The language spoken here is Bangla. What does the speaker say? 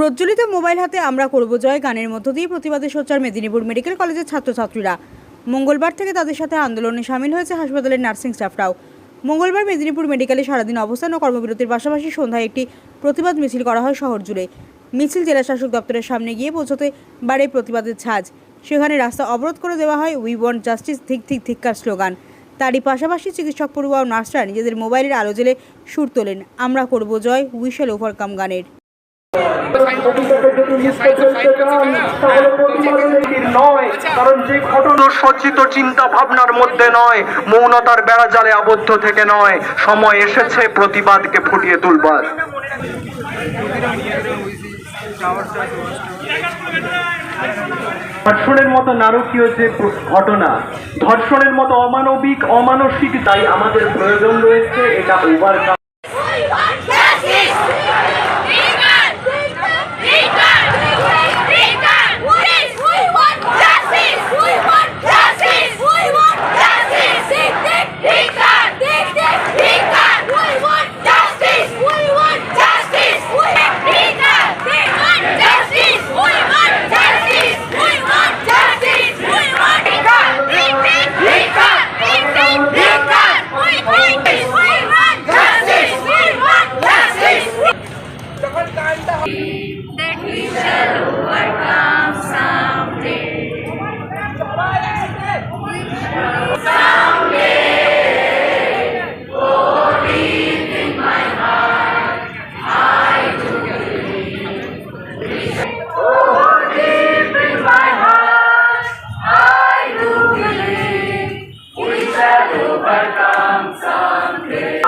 প্রজ্বলিত মোবাইল হাতে আমরা করব জয় গানের মধ্য দিয়ে প্রতিবাদে সোচ্চার মেদিনীপুর মেডিকেল কলেজের ছাত্রছাত্রীরা। মঙ্গলবার থেকে তাদের সাথে আন্দোলনে সামিল হয়েছে হাসপাতালের নার্সিং স্টাফরাও। মঙ্গলবার মেদিনীপুর মেডিকেলে সারাদিন অবস্থান ও কর্মবিরতির পাশাপাশি সন্ধ্যায় একটি প্রতিবাদ মিছিল করা হয় শহর জুড়ে। মিছিল জেলা শাসক দপ্তরের সামনে গিয়ে পৌঁছতে বাড়ে প্রতিবাদের ছাজ সেখানে রাস্তা অবরোধ করে দেওয়া হয় উই ওয়ান্ট জাস্টিস ধিক ধিক ধিক্কার স্লোগান। তারই পাশাপাশি চিকিৎসক পড়ুয়া ও নার্সরা নিজেদের মোবাইলের আলো জেলে সুর তোলেন। আমরা করব জয় উই শ্যাল ওভারকাম গানের। সজ্জিত চিন্তা মধ্যে নয়, মৌনতার বেড়া জালে আবদ্ধ থেকে নয়, সময় এসেছে প্রতিবাদকে ফুটিয়ে তুলবার। ধর্ষণের মতো নারকীয় যে ঘটনা, ধর্ষণের মতো অমানবিক, অমানসিক, তাই আমাদের প্রয়োজন রয়েছে এটা we shall overcome someday. Someday. Oh, deep in my heart, I do believe. Oh, deep in my heart, I do believe. We shall overcome someday.